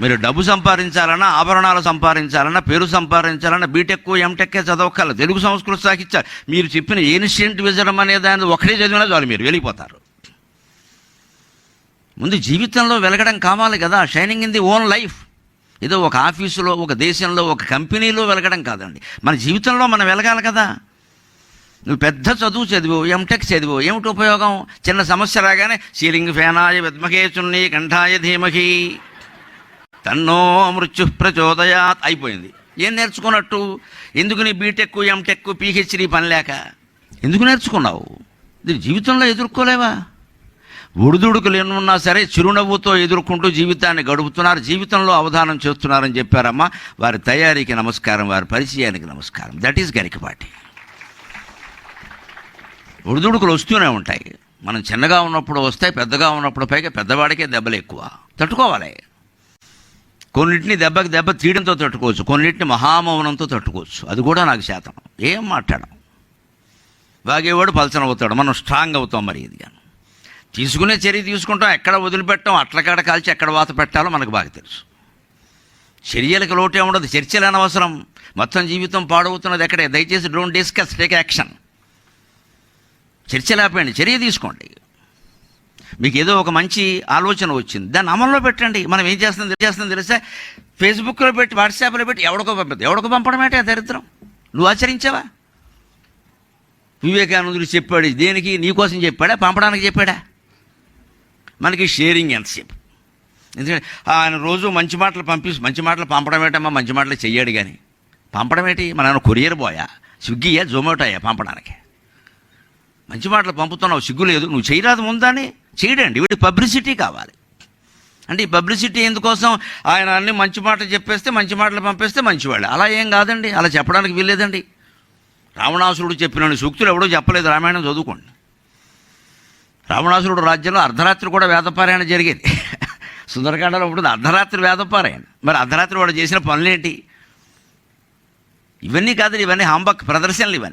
మీరు డబ్బు సంపాదించాలన్నా ఆభరణాలు సంపాదించాలన్నా పేరు సంపాదించాలన్నా బీటెక్ ఎంటెక్కే చదవక్కల తెలుగు సంస్కృతి సాగించాలి మీరు చెప్పిన ఏన్షియంట్ విజడం అనే దాన్ని ఒకటే చదివినా చాలు మీరు వెళ్ళిపోతారు. ముందు జీవితంలో వెలగడం కావాలి కదా. Shining in the own life ఏదో ఒక ఆఫీసులో ఒక దేశంలో ఒక కంపెనీలో వెలగడం కాదండి. మన జీవితంలో మనం వెలగాలి కదా. నువ్వు పెద్ద చదువు చదివు ఎంటెక్ చదివు ఏమిటి ఉపయోగం? చిన్న సమస్య రాగానే సీలింగ్ ఫ్యానాయ విద్మహే చున్నీ కంఠాయ ధీమహి. తన్నో మృత్యు ప్రచోదయాత్ అయిపోయింది. ఏం నేర్చుకున్నట్టు? ఎందుకు నీ బీటెక్ ఎంటెక్ పిహెచ్డి పని లేక? ఎందుకు నేర్చుకున్నావు? ఇది జీవితంలో ఎదుర్కోలేవా? ఒడిదుడుకులు ఎన్నున్నా సరే చిరునవ్వుతో ఎదుర్కొంటూ జీవితాన్ని గడుపుతున్నారు జీవితంలో అవధానం చేస్తున్నారని చెప్పారమ్మా. వారి తయారీకి నమస్కారం వారి పరిచయానికి నమస్కారం. That is Garikapati. ఒడిదుడుకులు వస్తూనే ఉంటాయి. మనం చిన్నగా ఉన్నప్పుడు వస్తాయి పెద్దగా ఉన్నప్పుడు పైగా పెద్దవాడికే దెబ్బలు ఎక్కువ. తట్టుకోవాలి. కొన్నింటిని దెబ్బకి దెబ్బ తీయడంతో తట్టుకోవచ్చు కొన్నింటిని మహామౌనంతో తట్టుకోవచ్చు. అది కూడా నాకు శాతం. ఏం మాట్లాడం వాగేవాడు పలచన అవుతాడు మనం స్ట్రాంగ్ అవుతాం మరి ఇది తీసుకునే చర్య తీసుకుంటాం ఎక్కడ వదిలిపెట్టాం అట్లకాడ కాల్చి ఎక్కడ వాత పెట్టాలో మనకు బాగా తెలుసు. చర్యలకు లోటే ఉండదు చర్చలు అనవసరం. మొత్తం జీవితం పాడవుతున్నది ఎక్కడే? దయచేసి డోంట్ డిస్కస్ టేక్ యాక్షన్ చర్చలు ఆపండి చర్య తీసుకోండి. మీకు ఏదో ఒక మంచి ఆలోచన వచ్చింది. దాన్ని అమల్లో పెట్టండి. మనం ఏం చేస్తుంది చేస్తుంది తెలుసా ఫేస్బుక్లో పెట్టి వాట్సాప్లో పెట్టి ఎవడికో పంపదు ఎవడికో పంపడం ఏంటి ఆ దరిద్రం? నువ్వు ఆచరించావా? వివేకానందుడు చెప్పాడు దేనికి? నీకోసం చెప్పాడా? పంపడానికి చెప్పాడా? మనకి షేరింగ్ ఎంతసేపు ఎందుకంటే ఆయన రోజు మంచి మాటలు పంపి మంచి మాటలు పంపడం ఏంటమ్మా? మంచి మాటలు చెయ్యాడు కానీ పంపడం ఏంటి? మన కొరియర్ బాయా? స్విగ్గీయా జొమాటోయా పంపడానికి? మంచి మాటలు పంపుతున్నావు సిగ్గు లేదు. నువ్వు చేయరాదు ముందని చేయడండి వీడి పబ్లిసిటీ కావాలి. అంటే ఈ పబ్లిసిటీ ఎందుకోసం ఆయన అన్ని మంచి మాటలు చెప్పేస్తే మంచి మాటలు పంపేస్తే మంచివాళ్ళు. అలా ఏం కాదండి అలా చెప్పడానికి వీల్లేదండి. రావణాసురుడు చెప్పిన సూక్తులు ఎవడో చెప్పలేదు రామాయణం చదువుకోండి. రావణాసురుడు రాజ్యంలో అర్ధరాత్రి కూడా వేదపారాయణ జరిగేది. సుందరకాండలో ఉంటుంది అర్ధరాత్రి వేదపారాయణ. మరి అర్ధరాత్రి వాడు చేసిన పనులేంటి? ఇవన్నీ కాదు ఇవన్నీ హంబక్ ప్రదర్శనలు ఇవన్నీ.